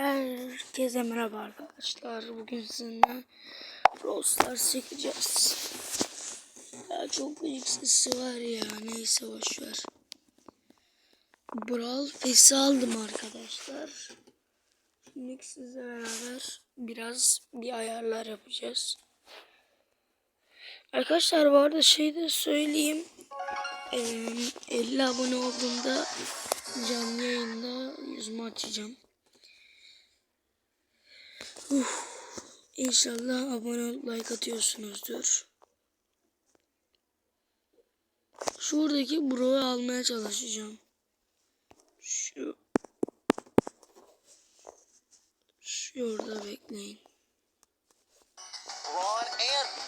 Herkese merhaba arkadaşlar. Bugün sizinle Brawl çekeceğiz. Ya çok büyük sesi var ya. Neyse boşver. Brawl Pass'i aldım arkadaşlar. Şimdi sizle beraber biraz bir ayarlar yapacağız. Arkadaşlar bu arada şey de söyleyeyim. Ee, 50 abone olduğumda canlı yayında yüzümü açacağım. Uf, İnşallah abone olup like atıyorsunuzdur. Şuradaki bro'yu almaya çalışacağım. Şu Şurada bekleyin.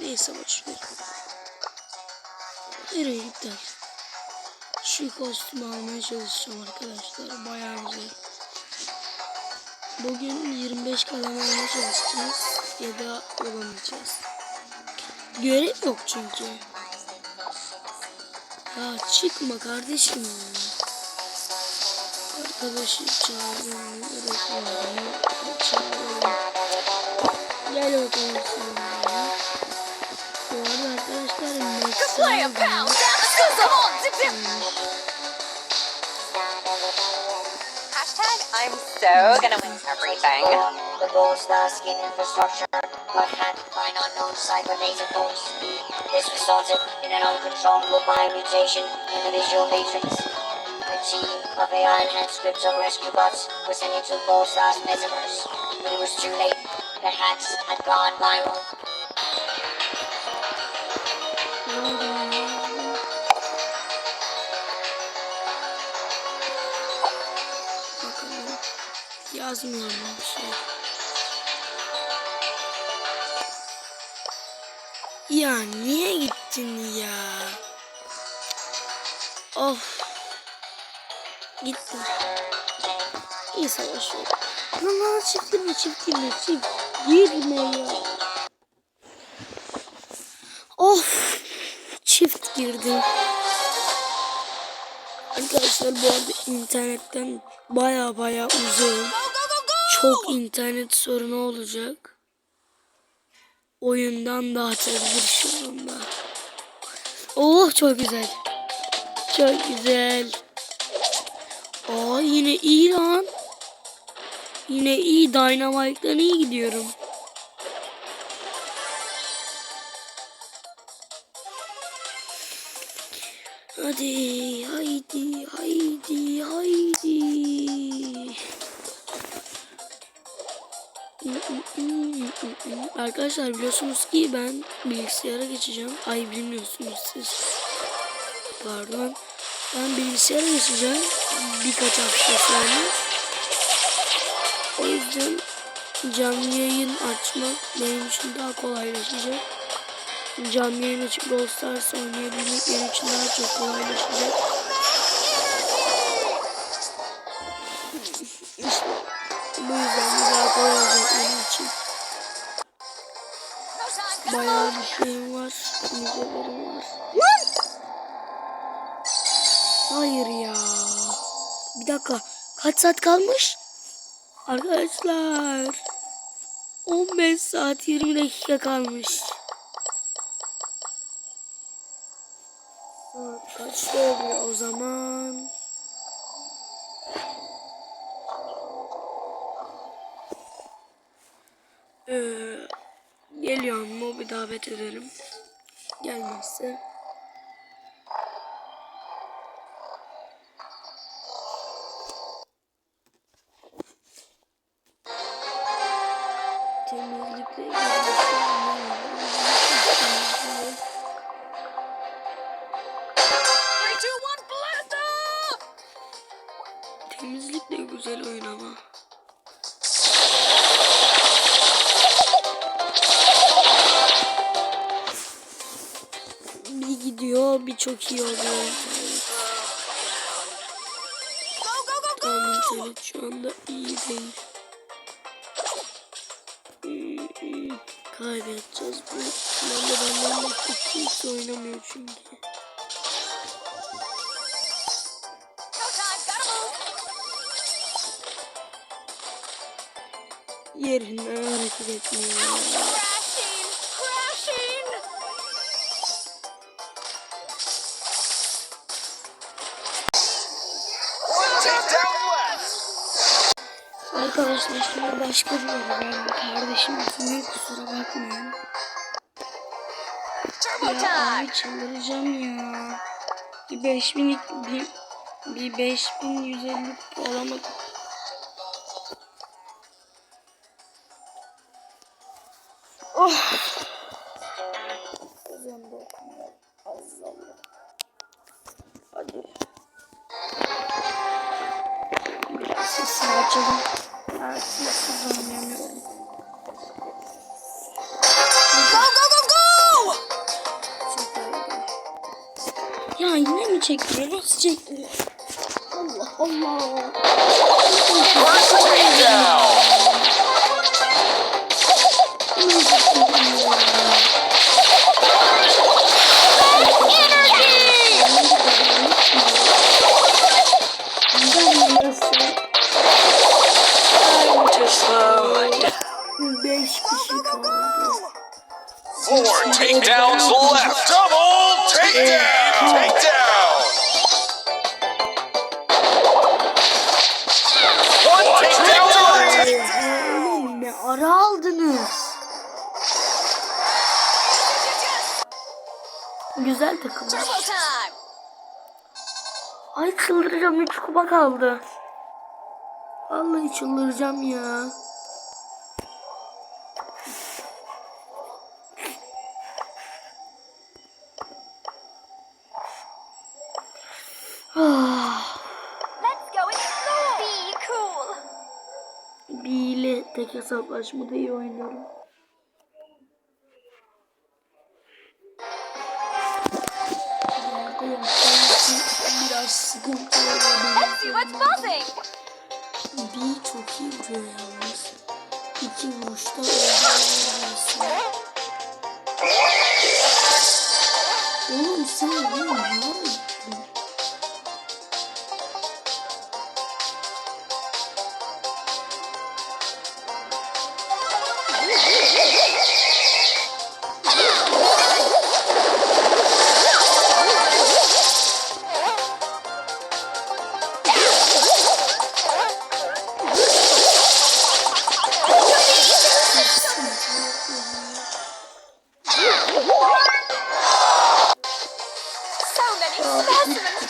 Neyse boşver. Nereye iptal? Şu kostümü almaya çalışacağım arkadaşlar. Bayağı. Bugün 25 kalem almaya çalışacağız. Ya da olamayacağız. Görev yok çünkü. Ya çıkma kardeşim. Arkadaşı çağırıyorum. Çağırıyorum. Gel bakalım sana. Bu arada arkadaşlar Play a Max'e pal! Come on, zip zip! Hashtag I'm so gonna win everything. The gold star skin infrastructure, black hat, fine unknown cyber laser codes. This resulted in an uncontrollable mind mutation in the visual matrix. A team of AI enhanced crypto rescue bots was sent into Gold Star's metaverse, but it was too late. The hacks had gone viral. Yazmıyor mu bir şey? Ya niye gittin ya? Of. Gittim. İyi savaş oldu. Lan lan çift girme çift girme çift girme ya. Of. Çift girdim. Arkadaşlar bu arada internetten baya baya uzun. Çok internet sorunu olacak. Oyundan da atabilir şu anda. Oh çok güzel. Çok güzel. Aa yine iyi lan. Yine iyi Dynamite'dan iyi gidiyorum. Hadi, haydi, haydi, Arkadaşlar biliyorsunuz ki ben bilgisayara geçeceğim. Ay bilmiyorsunuz siz. Pardon. Ben bilgisayara geçeceğim. Birkaç hafta sonra. O yüzden canlı yayın açmak benim için daha kolaylaşacak. Canlı yayın açıp Brawl Stars oynayabilmek benim için daha çok kolaylaşacak. Şeyim var. Müzelerim var. Hayır ya. Bir dakika. Kaç saat kalmış? Arkadaşlar. 15 saat 20 dakika kalmış. Saat kaçta oluyor o zaman? Ee, geliyorum mu bir davet edelim. Gelmezse. Temizlikle! Temizlik de güzel oyun ama. Bir çok iyi oluyor. Go, go, go, go! Ama internet şu anda iyi değil. Hmm, Kaybedeceğiz bu. Ben de benden başka kimse oynamıyor çünkü. Yerinden hareket etmiyor. Arkadaşlar şimdi başka bir yere geldim. Kardeşim yüzünden kusura bakmayın. Ya abi çıldıracağım ya. Bir 5000 bir, bir 5150 alamadım. Oh. Hadi. Biraz sesini açalım anlayamıyorum. Go go go go! Ya yine mi çekmiyor? Nasıl çekmiyor? Allah Allah. Thank şey you. Four takedowns left. Double takedown. Takedown. One takedown. Ne ara aldınız? Güzel takım. Ay çıldıracağım 3 kupa kaldı. Vallahi çıldıracağım ya. Let's go explore! Be cool! bir ile tek hesaplaşmada iyi oynuyorum. Biraz sıkıntı olabilir. Bir çok iyi vuruyor yalnız. İki vuruşta Oğlum sen ne yapıyorsun?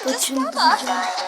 Specimens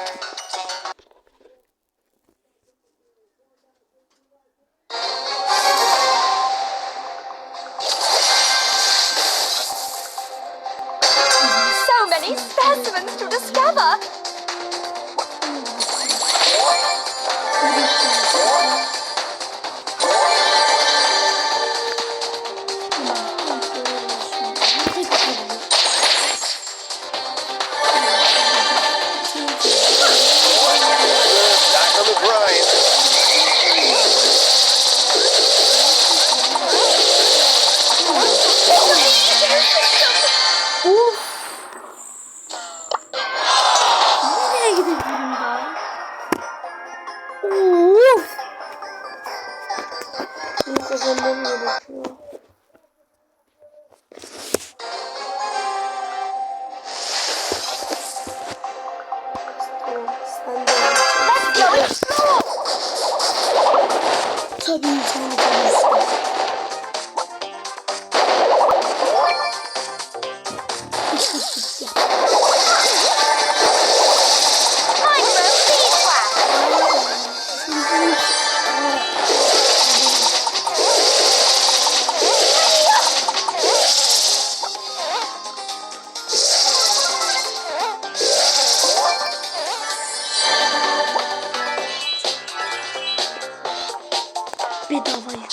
Bedavaya.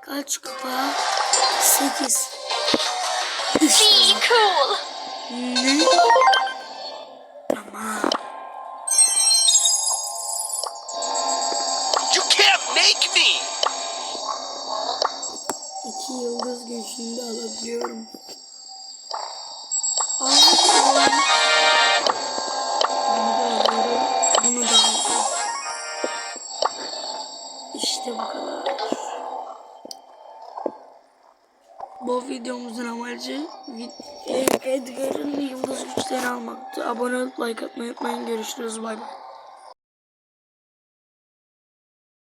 Kaç kupa? 8. Be cool! Ne? Videomuzun amacı Ed- Edgar'ın yıldız güçlerini almaktı. Abone olup like atmayı unutmayın. Görüşürüz. Bay bay.